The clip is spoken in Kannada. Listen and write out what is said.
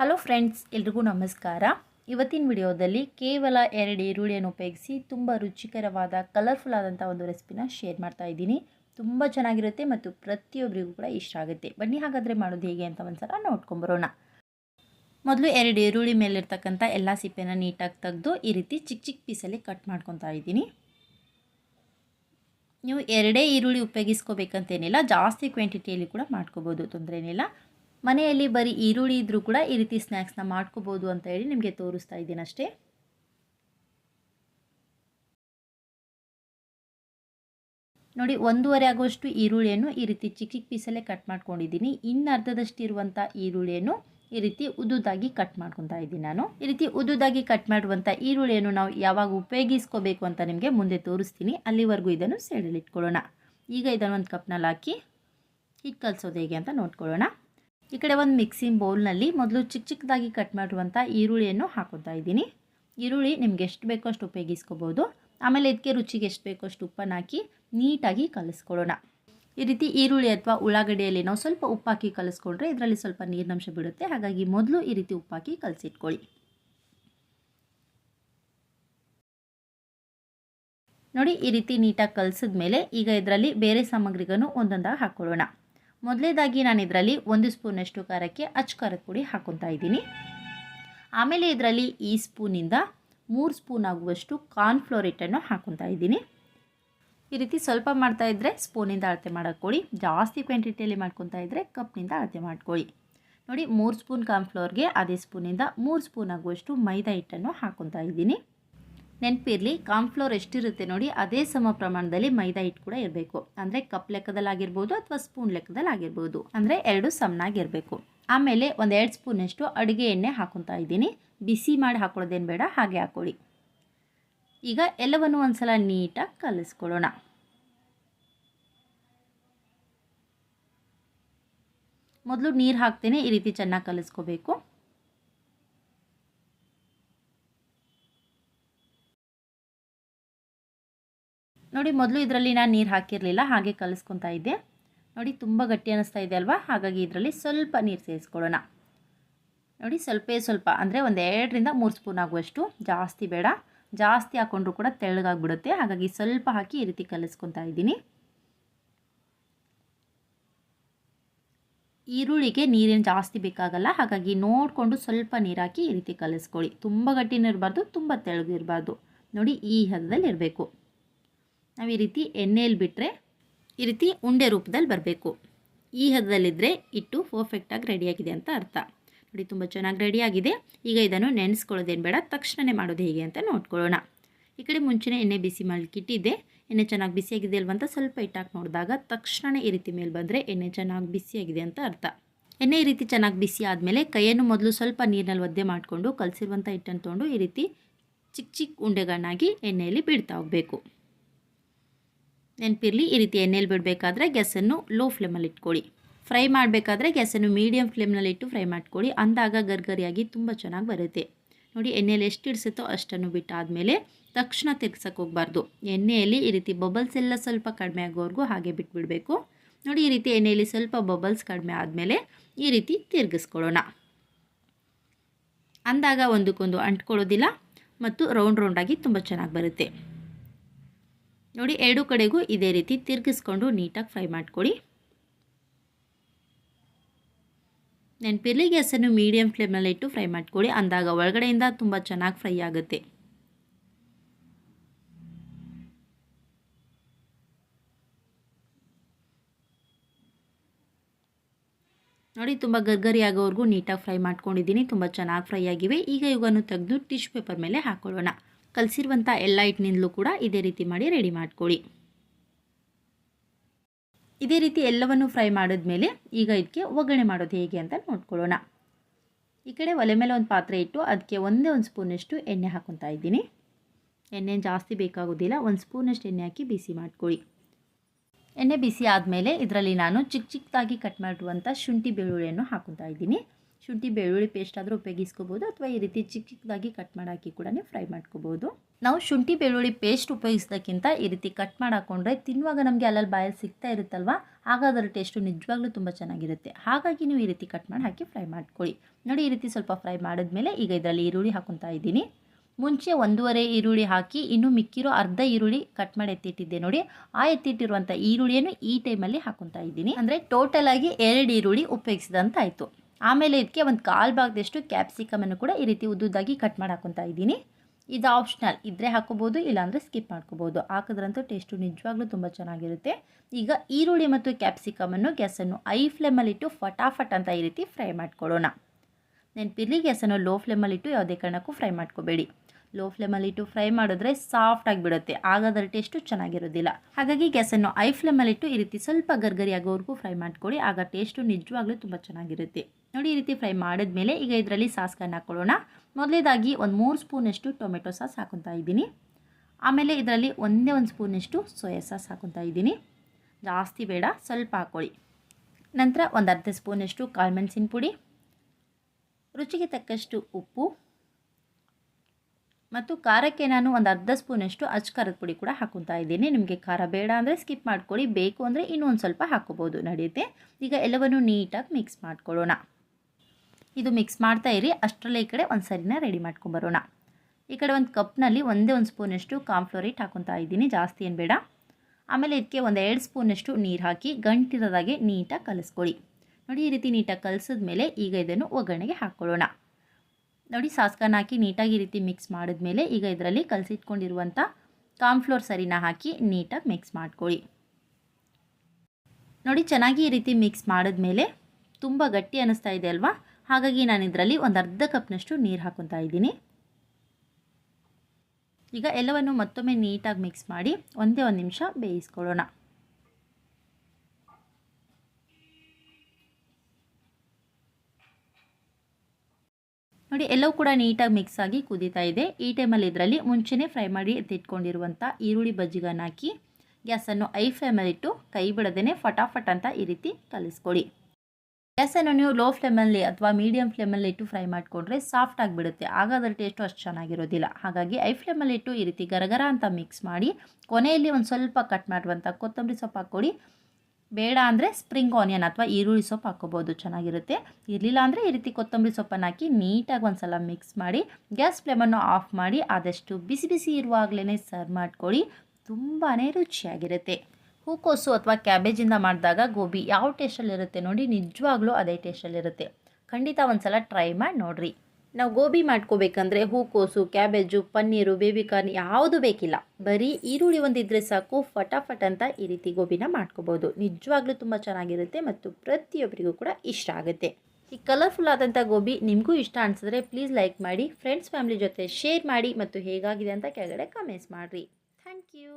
ಹಲೋ ಫ್ರೆಂಡ್ಸ್ ಎಲ್ರಿಗೂ ನಮಸ್ಕಾರ. ಇವತ್ತಿನ ವಿಡಿಯೋದಲ್ಲಿ ಕೇವಲ ಎರಡು ಈರುಳ್ಳಿಯನ್ನು ಉಪಯೋಗಿಸಿ ತುಂಬ ರುಚಿಕರವಾದ ಕಲರ್ಫುಲ್ ಆದಂಥ ಒಂದು ರೆಸಿಪಿನ ಶೇರ್ ಮಾಡ್ತಾ ಇದ್ದೀನಿ. ತುಂಬ ಚೆನ್ನಾಗಿರುತ್ತೆ ಮತ್ತು ಪ್ರತಿಯೊಬ್ಬರಿಗೂ ಕೂಡ ಇಷ್ಟ ಆಗುತ್ತೆ. ಬನ್ನಿ ಹಾಗಾದರೆ ಮಾಡೋದು ಹೇಗೆ ಅಂತ ಒಂದ್ಸಲ ನೋಡ್ಕೊಂಬರೋಣ ಮೊದಲು ಎರಡು ಈರುಳ್ಳಿ ಮೇಲಿರ್ತಕ್ಕಂಥ ಎಲ್ಲ ಸಿಪ್ಪೆನ ನೀಟಾಗಿ ತೆಗೆದು ಈ ರೀತಿ ಚಿಕ್ಕ ಚಿಕ್ಕ ಪೀಸಲ್ಲಿ ಕಟ್ ಮಾಡ್ಕೊತಾ ಇದ್ದೀನಿ. ನೀವು ಎರಡೇ ಈರುಳ್ಳಿ ಉಪಯೋಗಿಸ್ಕೋಬೇಕಂತೇನಿಲ್ಲ, ಜಾಸ್ತಿ ಕ್ವಾಂಟಿಟಿಯಲ್ಲಿ ಕೂಡ ಮಾಡ್ಕೋಬೋದು ತೊಂದರೆ ಏನಿಲ್ಲ ಮನೆಯಲ್ಲಿ ಬರೀ ಈರುಳ್ಳಿ ಇದ್ದರೂ ಕೂಡ ಈ ರೀತಿ ಸ್ನ್ಯಾಕ್ಸ್ನ ಮಾಡ್ಕೋಬೋದು ಅಂತ ಹೇಳಿ ನಿಮಗೆ ತೋರಿಸ್ತಾ ಇದ್ದೀನಿ ಅಷ್ಟೇ. ನೋಡಿ, ಒಂದೂವರೆ ಆಗುವಷ್ಟು ಈರುಳ್ಳಿಯನ್ನು ಈ ರೀತಿ ಚಿಕ್ಕ ಚಿಕ್ಕ ಪೀಸಲ್ಲೇ ಕಟ್ ಮಾಡ್ಕೊಂಡಿದ್ದೀನಿ. ಇನ್ನು ಅರ್ಧದಷ್ಟು ಇರುವಂಥ ಈರುಳ್ಳಿಯನ್ನು ಈ ರೀತಿ ಉದ್ದುದಾಗಿ ಕಟ್ ಮಾಡ್ಕೊತಾ ಇದ್ದೀನಿ ನಾನು. ಈ ರೀತಿ ಉದ್ದುದಾಗಿ ಕಟ್ ಮಾಡುವಂಥ ಈರುಳ್ಳಿಯನ್ನು ನಾವು ಯಾವಾಗ ಉಪಯೋಗಿಸ್ಕೋಬೇಕು ಅಂತ ನಿಮಗೆ ಮುಂದೆ ತೋರಿಸ್ತೀನಿ. ಅಲ್ಲಿವರೆಗೂ ಇದನ್ನು ಸೈಡಲ್ಲಿ ಇಟ್ಕೊಳ್ಳೋಣ ಈಗ ಇದನ್ನು ಒಂದು ಕಪ್ನಲ್ಲಿ ಹಾಕಿ ಹಿಟ್ಟು ಕಲಿಸೋದು ಹೇಗೆ ಅಂತ ನೋಡ್ಕೊಳ್ಳೋಣ. ಈ ಕಡೆ ಒಂದು ಮಿಕ್ಸಿಂಗ್ ಬೌಲ್ನಲ್ಲಿ ಮೊದಲು ಚಿಕ್ಕ ಚಿಕ್ಕದಾಗಿ ಕಟ್ ಮಾಡಿರುವಂಥ ಈರುಳ್ಳಿಯನ್ನು ಹಾಕೋತಾ ಇದ್ದೀನಿ. ಈರುಳ್ಳಿ ನಿಮ್ಗೆ ಎಷ್ಟು ಬೇಕೋ ಅಷ್ಟು ಉಪಯೋಗಿಸ್ಕೋಬೋದು. ಆಮೇಲೆ ಇದಕ್ಕೆ ರುಚಿಗೆ ಎಷ್ಟು ಬೇಕೋ ಅಷ್ಟು ಉಪ್ಪನ್ನು ಹಾಕಿ ನೀಟಾಗಿ ಕಲಿಸ್ಕೊಳ್ಳೋಣ. ಈ ರೀತಿ ಈರುಳ್ಳಿ ಅಥವಾ ಉಳ್ಳಾಗಡ್ಡೆಯಲ್ಲಿ ನಾವು ಸ್ವಲ್ಪ ಉಪ್ಪಾಕಿ ಕಲಿಸ್ಕೊಂಡ್ರೆ ಇದರಲ್ಲಿ ಸ್ವಲ್ಪ ನೀರಿನಂಶ ಬಿಡುತ್ತೆ. ಹಾಗಾಗಿ ಮೊದಲು ಈ ರೀತಿ ಉಪ್ಪಾಕಿ ಕಲಸಿಟ್ಕೊಳ್ಳಿ. ನೋಡಿ ಈ ರೀತಿ ನೀಟಾಗಿ ಕಲಸಿದ ಮೇಲೆ ಈಗ ಇದರಲ್ಲಿ ಬೇರೆ ಸಾಮಗ್ರಿಗಳನ್ನು ಒಂದೊಂದಾಗಿ ಹಾಕ್ಕೊಳ್ಳೋಣ. ಮೊದಲೇದಾಗಿ ನಾನು ಇದರಲ್ಲಿ ಒಂದು ಸ್ಪೂನಷ್ಟು ಖಾರಕ್ಕೆ ಅಚ್ಚು ಖಾರದ ಪುಡಿ ಹಾಕೊತಾ ಇದ್ದೀನಿ. ಆಮೇಲೆ ಇದರಲ್ಲಿ ಈ ಸ್ಪೂನಿಂದ ಮೂರು ಸ್ಪೂನ್ ಆಗುವಷ್ಟು ಕಾರ್ನ್ಫ್ಲೋರ್ ಹಿಟ್ಟನ್ನು ಹಾಕೊತಾ ಇದ್ದೀನಿ. ಈ ರೀತಿ ಸ್ವಲ್ಪ ಮಾಡ್ತಾ ಇದ್ದರೆ ಸ್ಪೂನಿಂದ ಅಳತೆ ಮಾಡೋಕ್ಕೊಳ್ಳಿ ಜಾಸ್ತಿ ಕ್ವಾಂಟಿಟಿಯಲ್ಲಿ ಮಾಡ್ಕೊತಾ ಇದ್ದರೆ ಕಪ್ನಿಂದ ಅಳತೆ ಮಾಡ್ಕೊಳ್ಳಿ. ನೋಡಿ, ಮೂರು ಸ್ಪೂನ್ ಕಾರ್ನ್ಫ್ಲೋರ್ಗೆ ಅದೇ ಸ್ಪೂನಿಂದ ಮೂರು ಸ್ಪೂನ್ ಆಗುವಷ್ಟು ಮೈದಾ ಹಿಟ್ಟನ್ನು ಹಾಕೊತಾ ಇದ್ದೀನಿ. ನೆನಪಿರಲಿ ಕಾರ್ನ್ಫ್ಲೋರ್ ಎಷ್ಟಿರುತ್ತೆ ನೋಡಿ, ಅದೇ ಸಮ ಪ್ರಮಾಣದಲ್ಲಿ ಮೈದಾ ಹಿಟ್ಟು ಕೂಡ ಇರಬೇಕು. ಅಂದರೆ ಕಪ್ ಲೆಕ್ಕದಲ್ಲಿ ಆಗಿರ್ಬೋದು ಅಥವಾ ಸ್ಪೂನ್ ಲೆಕ್ಕದಲ್ಲಿ ಆಗಿರ್ಬೋದು ಅಂದರೆ ಎರಡು ಸಮನಾಗಿರಬೇಕು. ಆಮೇಲೆ ಒಂದು ಎರಡು ಸ್ಪೂನಷ್ಟು ಅಡುಗೆ ಎಣ್ಣೆ ಹಾಕೊತಾ ಇದ್ದೀನಿ. ಬಿಸಿ ಮಾಡಿ ಹಾಕೊಳ್ಳೋದೇನು ಬೇಡ, ಹಾಗೆ ಹಾಕ್ಕೊಳ್ಳಿ ಈಗ ಎಲ್ಲವನ್ನು ಒಂದ್ಸಲ ನೀಟಾಗಿ ಕಲಿಸ್ಕೊಳ್ಳೋಣ. ಮೊದಲು ನೀರು ಹಾಕ್ತೇನೆ, ಈ ರೀತಿ ಚೆನ್ನಾಗಿ ಕಲಿಸ್ಕೋಬೇಕು. ನೋಡಿ, ಮೊದಲು ಇದರಲ್ಲಿ ನಾನು ನೀರು ಹಾಕಿರಲಿಲ್ಲ, ಹಾಗೆ ಕಲಿಸ್ಕೊತಾ ಇದ್ದೆ. ನೋಡಿ, ತುಂಬ ಗಟ್ಟಿ ಅನ್ನಿಸ್ತಾ ಇದೆ ಅಲ್ವಾ? ಹಾಗಾಗಿ ಇದರಲ್ಲಿ ಸ್ವಲ್ಪ ನೀರು ಸೇರಿಸ್ಕೊಳ್ಳೋಣ. ನೋಡಿ, ಸ್ವಲ್ಪೇ ಸ್ವಲ್ಪ, ಅಂದರೆ ಒಂದು ಎರಡರಿಂದ ಮೂರು ಸ್ಪೂನ್ ಆಗುವಷ್ಟು. ಜಾಸ್ತಿ ಬೇಡ. ಜಾಸ್ತಿ ಹಾಕ್ಕೊಂಡ್ರೂ ಕೂಡ ತೆಳ್ಳಗಾಗ್ಬಿಡುತ್ತೆ. ಹಾಗಾಗಿ ಸ್ವಲ್ಪ ಹಾಕಿ ಈ ರೀತಿ ಕಲಿಸ್ಕೊತಾ ಇದ್ದೀನಿ. ಈರುಳ್ಳಿಗೆ ನೀರೇನು ಜಾಸ್ತಿ ಬೇಕಾಗಲ್ಲ. ಹಾಗಾಗಿ ನೋಡಿಕೊಂಡು ಸ್ವಲ್ಪ ನೀರು ಹಾಕಿ ಈ ರೀತಿ ಕಲಿಸ್ಕೊಳ್ಳಿ. ತುಂಬ ಗಟ್ಟಿನೂ ಇರಬಾರ್ದು, ತುಂಬ ತೆಳಗು ಇರಬಾರ್ದು ನೋಡಿ, ಈ ಹದದಲ್ಲಿ ಇರಬೇಕು. ನಾವು ಈ ರೀತಿ ಎಣ್ಣೆಯಲ್ಲಿ ಬಿಟ್ಟರೆ ಈ ರೀತಿ ಉಂಡೆ ರೂಪದಲ್ಲಿ ಬರಬೇಕು. ಈ ಹದದಲ್ಲಿದ್ದರೆ ಇಟ್ಟು ಪರ್ಫೆಕ್ಟಾಗಿ ರೆಡಿಯಾಗಿದೆ ಅಂತ ಅರ್ಥ. ನೋಡಿ, ತುಂಬ ಚೆನ್ನಾಗಿ ರೆಡಿಯಾಗಿದೆ ಈಗ ಇದನ್ನು ನೆನೆಸ್ಕೊಳ್ಳೋದೇನು ಬೇಡ ತಕ್ಷಣವೇ ಮಾಡೋದು ಹೇಗೆ ಅಂತ ನೋಡ್ಕೊಳ್ಳೋಣ. ಈ ಕಡೆ ಮುಂಚೆನೇ ಎಣ್ಣೆ ಬಿಸಿ ಮಾಡಲಿಕ್ಕಿಟ್ಟಿದ್ದೆ ಎಣ್ಣೆ ಚೆನ್ನಾಗಿ ಬಿಸಿಯಾಗಿದೆ ಅಲ್ವ ಅಂತ ಸ್ವಲ್ಪ ಇಟ್ಟಾಕಿ ನೋಡಿದಾಗ ತಕ್ಷಣ ಈ ರೀತಿ ಮೇಲೆ ಬಂದರೆ ಎಣ್ಣೆ ಚೆನ್ನಾಗಿ ಬಿಸಿಯಾಗಿದೆ ಅಂತ ಅರ್ಥ. ಎಣ್ಣೆ ಈ ರೀತಿ ಚೆನ್ನಾಗಿ ಬಿಸಿ ಆದಮೇಲೆ ಕೈಯನ್ನು ಮೊದಲು ಸ್ವಲ್ಪ ನೀರಿನಲ್ಲಿ ಒದ್ದೆ ಮಾಡಿಕೊಂಡು ಕಲಸಿರುವಂಥ ಹಿಟ್ಟನ್ನು ತೊಗೊಂಡು ಈ ರೀತಿ ಚಿಕ್ಕ ಚಿಕ್ಕ ಉಂಡೆಗಳನ್ನಾಗಿ ಎಣ್ಣೆಯಲ್ಲಿ ಬಿಡ್ತಾ ಹೋಗಬೇಕು. ನೆನಪಿರಲಿ, ಈ ರೀತಿ ಎಣ್ಣೆಲಿ ಬಿಡಬೇಕಾದ್ರೆ ಗ್ಯಾಸನ್ನು ಲೋ ಫ್ಲೇಮಲ್ಲಿ ಇಟ್ಕೊಳ್ಳಿ. ಫ್ರೈ ಮಾಡಬೇಕಾದ್ರೆ ಗ್ಯಾಸನ್ನು ಮೀಡಿಯಮ್ ಫ್ಲೇಮ್ನಲ್ಲಿ ಇಟ್ಟು ಫ್ರೈ ಮಾಡ್ಕೊಳ್ಳಿ. ಅಂದಾಗ ಗರ್ಗರಿಯಾಗಿ ತುಂಬ ಚೆನ್ನಾಗಿ ಬರುತ್ತೆ. ನೋಡಿ ಎಣ್ಣೆಯಲ್ಲಿ ಎಷ್ಟು ಇಡಿಸುತ್ತೋ ಅಷ್ಟನ್ನು ಬಿಟ್ಟಾದಮೇಲೆ ತಕ್ಷಣ ತಿರ್ಗ್ಸಕ್ಕೆ ಹೋಗಬಾರ್ದು. ಎಣ್ಣೆಯಲ್ಲಿ ಈ ರೀತಿ ಬಬಲ್ಸ್ ಎಲ್ಲ ಸ್ವಲ್ಪ ಕಡಿಮೆ ಆಗೋವರೆಗೂ ಹಾಗೆ ಬಿಟ್ಬಿಡಬೇಕು. ನೋಡಿ, ಈ ರೀತಿ ಎಣ್ಣೆಯಲ್ಲಿ ಸ್ವಲ್ಪ ಬಬಲ್ಸ್ ಕಡಿಮೆ ಆದಮೇಲೆ ಈ ರೀತಿ ತಿರುಗಿಸ್ಕೊಳ್ಳೋಣ. ಅಂದಾಗ ಒಂದಕ್ಕೊಂದು ಅಂಟ್ಕೊಳ್ಳೋದಿಲ್ಲ, ಮತ್ತು ರೌಂಡ್ ರೌಂಡಾಗಿ ತುಂಬ ಚೆನ್ನಾಗಿ ಬರುತ್ತೆ. ನೋಡಿ, ಎರಡು ಕಡೆಗೂ ಇದೇ ರೀತಿ ತಿರುಗಿಸ್ಕೊಂಡು ನೀಟಾಗಿ ಫ್ರೈ ಮಾಡ್ಕೊಳ್ಳಿ. ನೆನಪಿರಲಿ, ಗ್ಯಾಸನ್ನು ಮೀಡಿಯಮ್ ಫ್ಲೇಮ್ನಲ್ಲಿ ಇಟ್ಟು ಫ್ರೈ ಮಾಡಿಕೊಡಿ ಅಂದಾಗ ಒಳಗಡೆಯಿಂದ ತುಂಬ ಚೆನ್ನಾಗಿ ಫ್ರೈ ಆಗುತ್ತೆ. ನೋಡಿ, ತುಂಬ ಗರ್ಗರಿ ಆಗೋವರೆಗೂ ನೀಟಾಗಿ ಫ್ರೈ ಮಾಡ್ಕೊಂಡಿದ್ದೀನಿ. ತುಂಬ ಚೆನ್ನಾಗಿ ಫ್ರೈ ಆಗಿವೆ. ಈಗ ಇವನ್ನು ತೆಗೆದು ಟಿಶ್ಯೂ ಪೇಪರ್ ಮೇಲೆ ಹಾಕ್ಕೊಳ್ಳೋಣ ಕಲಸಿರುವಂಥ ಎಲ್ಲ ಹಿಟ್ಟಿನಿಂದಲೂ ಕೂಡ ಇದೇ ರೀತಿ ಮಾಡಿ ರೆಡಿ ಮಾಡ್ಕೊಳ್ಳಿ. ಇದೇ ರೀತಿ ಎಲ್ಲವನ್ನು ಫ್ರೈ ಮಾಡಿದ್ಮೇಲೆ ಈಗ ಇದಕ್ಕೆ ಒಗ್ಗರಣೆ ಮಾಡೋದು ಹೇಗೆ ಅಂತ ನೋಡ್ಕೊಳ್ಳೋಣ. ಈ ಕಡೆ ಒಲೆ ಮೇಲೆ ಒಂದು ಪಾತ್ರೆ ಇಟ್ಟು ಅದಕ್ಕೆ ಒಂದೇ ಒಂದು ಸ್ಪೂನಷ್ಟು ಎಣ್ಣೆ ಹಾಕೊತಾ ಇದ್ದೀನಿ. ಎಣ್ಣೆ ಜಾಸ್ತಿ ಬೇಕಾಗೋದಿಲ್ಲ, ಒಂದು ಸ್ಪೂನಷ್ಟು ಎಣ್ಣೆ ಹಾಕಿ ಬಿಸಿ ಮಾಡ್ಕೊಳ್ಳಿ. ಎಣ್ಣೆ ಬಿಸಿ ಆದಮೇಲೆ ಇದರಲ್ಲಿ ನಾನು ಚಿಕ್ಕ ಚಿಕ್ಕದಾಗಿ ಕಟ್ ಮಾಡಿರುವಂಥ ಶುಂಠಿ ಬೆಳ್ಳುಳ್ಳಿಯನ್ನು ಹಾಕೊತಾ ಇದ್ದೀನಿ. ಶುಂಠಿ, ಬೆಳ್ಳುಳ್ಳಿ ಪೇಸ್ಟ್ ಆದರೂ ಉಪಯೋಗಿಸ್ಕೋಬೋದು. ಅಥವಾ ಈ ರೀತಿ ಚಿಕ್ಕ ಚಿಕ್ಕದಾಗಿ ಕಟ್ ಮಾಡಿ ಹಾಕಿ ಕೂಡ ಫ್ರೈ ಮಾಡ್ಕೋಬೋದು. ನಾವು ಶುಂಠಿ, ಬೆಳ್ಳುಳ್ಳಿ ಪೇಸ್ಟ್ ಉಪಯೋಗಿಸೋದಕ್ಕಿಂತ ಈ ರೀತಿ ಕಟ್ ಮಾಡಿ ಹಾಕೊಂಡ್ರೆ ತಿನ್ನುವಾಗ ನಮಗೆ ಅಲ್ಲಲ್ಲಿ ಬಾಯಲ್ಲಿ ಸಿಗ್ತಾ ಇರುತ್ತಲ್ವ? ಆಗ ಅದರ ಟೇಸ್ಟು ನಿಜವಾಗ್ಲೂ ತುಂಬ ಚೆನ್ನಾಗಿರುತ್ತೆ. ಹಾಗಾಗಿ ನೀವು ಈ ರೀತಿ ಕಟ್ ಮಾಡಿ ಹಾಕಿ ಫ್ರೈ ಮಾಡ್ಕೊಳ್ಳಿ. ನೋಡಿ, ಈ ರೀತಿ ಸ್ವಲ್ಪ ಫ್ರೈ ಮಾಡಿದ್ಮೇಲೆ ಈಗ ಇದರಲ್ಲಿ ಈರುಳ್ಳಿ ಹಾಕೊತಾ ಇದ್ದೀನಿ. ಮುಂಚೆ ಒಂದೂವರೆ ಈರುಳ್ಳಿ ಹಾಕಿ, ಇನ್ನು ಮಿಕ್ಕಿರೋ ಅರ್ಧ ಈರುಳ್ಳಿ ಕಟ್ ಮಾಡಿ ಎತ್ತಿಟ್ಟಿದ್ದೆ ನೋಡಿ. ಆ ಎತ್ತಿಟ್ಟಿರುವಂಥ ಈರುಳ್ಳಿಯನ್ನು ಈ ಟೈಮಲ್ಲಿ ಹಾಕೊತಾ ಇದ್ದೀನಿ. ಅಂದರೆ ಟೋಟಲ್ ಆಗಿ ಎರಡು ಈರುಳ್ಳಿ ಉಪಯೋಗಿಸಿದಂತ ಆಯಿತು ಆಮೇಲೆ ಇದಕ್ಕೆ ಒಂದು ಕಾಲು ಭಾಗದಷ್ಟು ಕ್ಯಾಪ್ಸಿಕಮನ್ನು ಕೂಡ ಈ ರೀತಿ ಉದ್ದುದ್ದಾಗಿ ಕಟ್ ಮಾಡಿ ಹಾಕೊತಾ ಇದ್ದೀನಿ. ಇದು ಆಪ್ಷನಲ್ ಇದ್ದರೆ ಹಾಕೋಬೋದು ಇಲ್ಲಾಂದರೆ ಸ್ಕಿಪ್ ಮಾಡ್ಕೋಬೋದು. ಹಾಕಿದ್ರಂತೂ ಟೇಸ್ಟು ನಿಜವಾಗ್ಲೂ ತುಂಬ ಚೆನ್ನಾಗಿರುತ್ತೆ. ಈಗ ಈರುಳ್ಳಿ ಮತ್ತು ಕ್ಯಾಪ್ಸಿಕಮನ್ನು ಗ್ಯಾಸನ್ನು ಐ ಫ್ಲೇಮಲ್ಲಿಟ್ಟು ಫಟಾಫಟ್ ಅಂತ ಈ ರೀತಿ ಫ್ರೈ ಮಾಡ್ಕೊಳ್ಳೋಣ. ನೆನಪಿರಲಿ ಗ್ಯಾಸನ್ನು ಲೋ ಫ್ಲೇಮಲ್ಲಿಟ್ಟು ಯಾವುದೇ ಕಾರಣಕ್ಕೂ ಫ್ರೈ ಮಾಡ್ಕೋಬೇಡಿ. ಲೋ ಫ್ಲೇಮಲ್ಲಿಟ್ಟು ಫ್ರೈ ಮಾಡಿದ್ರೆ ಸಾಫ್ಟ್ ಆಗಿಬಿಡುತ್ತೆ. ಆಗ ಅದರ ಟೇಸ್ಟು ಚೆನ್ನಾಗಿರೋದಿಲ್ಲ. ಹಾಗಾಗಿ ಗ್ಯಾಸನ್ನು ಐ ಫ್ಲೇಮಲ್ಲಿಟ್ಟು ಈ ರೀತಿ ಸ್ವಲ್ಪ ಗರ್ಗರಿ ಆಗೋವರೆಗೂ ಫ್ರೈ ಮಾಡ್ಕೊಳ್ಳಿ. ಆಗ ಟೇಸ್ಟು ನಿಜವಾಗ್ಲೂ ತುಂಬ ಚೆನ್ನಾಗಿರುತ್ತೆ. ನೋಡಿ, ಈ ರೀತಿ ಫ್ರೈ ಮಾಡಿದ್ಮೇಲೆ ಈಗ ಇದರಲ್ಲಿ ಸಾಸ್ಗಳನ್ನು ಹಾಕ್ಕೊಳ್ಳೋಣ. ಮೊದಲೇದಾಗಿ ಒಂದು ಮೂರು ಸ್ಪೂನಷ್ಟು ಟೊಮೆಟೊ ಸಾಸ್ ಹಾಕೊತಾ ಇದ್ದೀನಿ. ಆಮೇಲೆ ಇದರಲ್ಲಿ ಒಂದೇ ಒಂದು ಸ್ಪೂನಷ್ಟು ಸೋಯಾ ಸಾಸ್ ಹಾಕೊತಾ ಇದ್ದೀನಿ. ಜಾಸ್ತಿ ಬೇಡ, ಸ್ವಲ್ಪ ಹಾಕ್ಕೊಳ್ಳಿ. ನಂತರ ಒಂದು ಅರ್ಧ ಸ್ಪೂನಷ್ಟು ಕಾಳುಮೆಣಸಿನ ಪುಡಿ. ರುಚಿಗೆ ತಕ್ಕಷ್ಟು ಉಪ್ಪು. ಮತ್ತು ಖಾರಕ್ಕೆ ನಾನು ಒಂದು ಅರ್ಧ ಸ್ಪೂನಷ್ಟು ಅಚ್ಚಕಾರದ ಪುಡಿ ಕೂಡ ಹಾಕೊತಾ ಇದ್ದೀನಿ. ನಿಮಗೆ ಖಾರ ಬೇಡ ಅಂದರೆ ಸ್ಕಿಪ್ ಮಾಡ್ಕೊಳ್ಳಿ. ಬೇಕು ಅಂದರೆ ಇನ್ನೂ ಒಂದು ಸ್ವಲ್ಪ ಹಾಕೋಬೋದು ನಡೆಯುತ್ತೆ. ಈಗ ಎಲ್ಲವನ್ನು ನೀಟಾಗಿ ಮಿಕ್ಸ್ ಮಾಡ್ಕೊಳ್ಳೋಣ. ಇದು ಮಿಕ್ಸ್ ಮಾಡ್ತಾ ಇರಿ. ಅಷ್ಟರಲ್ಲೇ ಈ ಕಡೆ ಒಂದು ಸರಿನ ರೆಡಿ ಮಾಡ್ಕೊಂಬರೋಣ ಈ ಕಡೆ ಒಂದು ಕಪ್ನಲ್ಲಿ ಒಂದೇ ಒಂದು ಸ್ಪೂನಷ್ಟು ಕಾಂಫ್ಲೋರೇಟ್ ಹಾಕೊತಾ ಇದ್ದೀನಿ. ಜಾಸ್ತಿ ಏನು ಬೇಡ. ಆಮೇಲೆ ಇದಕ್ಕೆ ಒಂದು ಎರಡು ಸ್ಪೂನಷ್ಟು ನೀರು ಹಾಕಿ ಗಂಟಿರೋದಾಗೆ ನೀಟಾಗಿ ಕಲಿಸ್ಕೊಳ್ಳಿ. ನೋಡಿ ಈ ರೀತಿ ನೀಟಾಗಿ ಕಲಿಸಿದ್ಮೇಲೆ ಈಗ ಇದನ್ನು ಒಗ್ಗರಣೆಗೆ ಹಾಕ್ಕೊಳ್ಳೋಣ. ನೋಡಿ ಸಾಸ್ಕನ್ನ ಹಾಕಿ ನೀಟಾಗಿ ರೀತಿ ಮಿಕ್ಸ್ ಮಾಡಿದ್ಮೇಲೆ ಈಗ ಇದರಲ್ಲಿ ಕಲಸಿಟ್ಕೊಂಡಿರುವಂಥ ಕಾಮ್ಫ್ಲೋರ್ ಸರಿನ ಹಾಕಿ ನೀಟಾಗಿ ಮಿಕ್ಸ್ ಮಾಡ್ಕೊಳ್ಳಿ. ನೋಡಿ, ಚೆನ್ನಾಗಿ ಈ ರೀತಿ ಮಿಕ್ಸ್ ಮಾಡಿದ್ಮೇಲೆ ತುಂಬ ಗಟ್ಟಿ ಅನ್ನಿಸ್ತಾ ಇದೆ ಅಲ್ವಾ? ಹಾಗಾಗಿ ನಾನು ಇದರಲ್ಲಿ ಒಂದು ಅರ್ಧ ಕಪ್ನಷ್ಟು ನೀರು ಹಾಕೊತಾ ಇದ್ದೀನಿ. ಈಗ ಎಲ್ಲವನ್ನು ಮತ್ತೊಮ್ಮೆ ನೀಟಾಗಿ ಮಿಕ್ಸ್ ಮಾಡಿ ಒಂದೇ ಒಂದು ನಿಮಿಷ ಬೇಯಿಸ್ಕೊಳ್ಳೋಣ. ನೋಡಿ, ಎಲ್ಲವೂ ಕೂಡ ನೀಟಾಗಿ ಮಿಕ್ಸ್ ಆಗಿ ಕುದೀತಾ ಇದೆ. ಈ ಟೈಮಲ್ಲಿ ಇದರಲ್ಲಿ ಮುಂಚೆನೇ ಫ್ರೈ ಮಾಡಿ ಎತ್ತಿಟ್ಕೊಂಡಿರುವಂಥ ಈರುಳ್ಳಿ ಬಜ್ಜಿಗನ್ನು ಹಾಕಿ, ಗ್ಯಾಸನ್ನು ಐ ಫ್ಲೇಮಲ್ಲಿಟ್ಟು ಕೈ ಬಿಡದೇ ಫಟಾಫಟ್ ಅಂತ ಈ ರೀತಿ ಕಲಿಸ್ಕೊಡಿ ಗ್ಯಾಸನ್ನು ನೀವು ಲೋ ಫ್ಲೇಮಲ್ಲಿ ಅಥವಾ ಮೀಡಿಯಂ ಫ್ಲೇಮಲ್ಲಿ ಇಟ್ಟು ಫ್ರೈ ಮಾಡಿಕೊಂಡ್ರೆ ಸಾಫ್ಟ್ ಆಗಿಬಿಡುತ್ತೆ ಆಗ ಅದರ ಟೇಸ್ಟು ಅಷ್ಟು ಚೆನ್ನಾಗಿರೋದಿಲ್ಲ. ಹಾಗಾಗಿ ಐ ಫ್ಲೇಮಲ್ಲಿ ಇಟ್ಟು ಈ ರೀತಿ ಗರಗರ ಅಂತ ಮಿಕ್ಸ್ ಮಾಡಿ, ಕೊನೆಯಲ್ಲಿ ಒಂದು ಸ್ವಲ್ಪ ಕಟ್ ಮಾಡುವಂಥ ಕೊತ್ತಂಬರಿ ಸೊಪ್ಪು ಹಾಕ್ಕೊಡಿ ಬೇಡ ಅಂದರೆ ಸ್ಪ್ರಿಂಗ್ ಆನಿಯನ್ ಅಥವಾ ಈರುಳ್ಳಿ ಸೊಪ್ಪು ಹಾಕ್ಕೋಬೋದು, ಚೆನ್ನಾಗಿರುತ್ತೆ. ಇರಲಿಲ್ಲ ಅಂದರೆ ಈ ರೀತಿ ಕೊತ್ತಂಬರಿ ಸೊಪ್ಪನ್ನು ಹಾಕಿ ನೀಟಾಗಿ ಒಂದು ಸಲ ಮಿಕ್ಸ್ ಮಾಡಿ, ಗ್ಯಾಸ್ ಫ್ಲೇಮನ್ನು ಆಫ್ ಮಾಡಿ ಆದಷ್ಟು ಬಿಸಿ ಬಿಸಿ ಇರುವಾಗಲೇ ಸರ್ವ್ ಮಾಡ್ಕೊಳ್ಳಿ. ತುಂಬಾ ರುಚಿಯಾಗಿರುತ್ತೆ. ಹೂಕೋಸು ಅಥವಾ ಕ್ಯಾಬೇಜಿಂದ ಮಾಡಿದಾಗ ಗೋಬಿ ಯಾವ ಟೇಸ್ಟಲ್ಲಿರುತ್ತೆ ನೋಡಿ, ನಿಜವಾಗ್ಲೂ ಅದೇ ಟೇಸ್ಟಲ್ಲಿರುತ್ತೆ ಖಂಡಿತ ಒಂದು ಸಲ ಟ್ರೈ ಮಾಡಿ ನೋಡಿರಿ. ನಾವು ಗೋಬಿ ಮಾಡ್ಕೋಬೇಕಂದ್ರೆ ಹೂಕೋಸು, ಕ್ಯಾಬೇಜು, ಪನ್ನೀರು, ಬೇಬಿಕಾರ್ನ್ ಯಾವುದು ಬೇಕಿಲ್ಲ. ಬರೀ ಈರುಳ್ಳಿ ಒಂದಿದ್ರೆ ಸಾಕು, ಫಟಾಫಟ್ ಅಂತ ಈ ರೀತಿ ಗೋಬಿನ ಮಾಡ್ಕೋಬೋದು. ನಿಜವಾಗ್ಲೂ ತುಂಬ ಚೆನ್ನಾಗಿರುತ್ತೆ ಮತ್ತು ಪ್ರತಿಯೊಬ್ಬರಿಗೂ ಕೂಡ ಇಷ್ಟ ಆಗುತ್ತೆ. ಈ ಕಲರ್ಫುಲ್ ಆದಂಥ ಗೋಬಿ ನಿಮಗೂ ಇಷ್ಟ ಅನಿಸಿದ್ರೆ ಪ್ಲೀಸ್ ಲೈಕ್ ಮಾಡಿ ಫ್ರೆಂಡ್ಸ್ ಫ್ಯಾಮಿಲಿ ಜೊತೆ ಶೇರ್ ಮಾಡಿ ಮತ್ತು ಹೇಗಾಗಿದೆ ಅಂತ ಕೆಳಗಡೆ ಕಮೆಂಟ್ಸ್ ಮಾಡಿರಿ. Thank you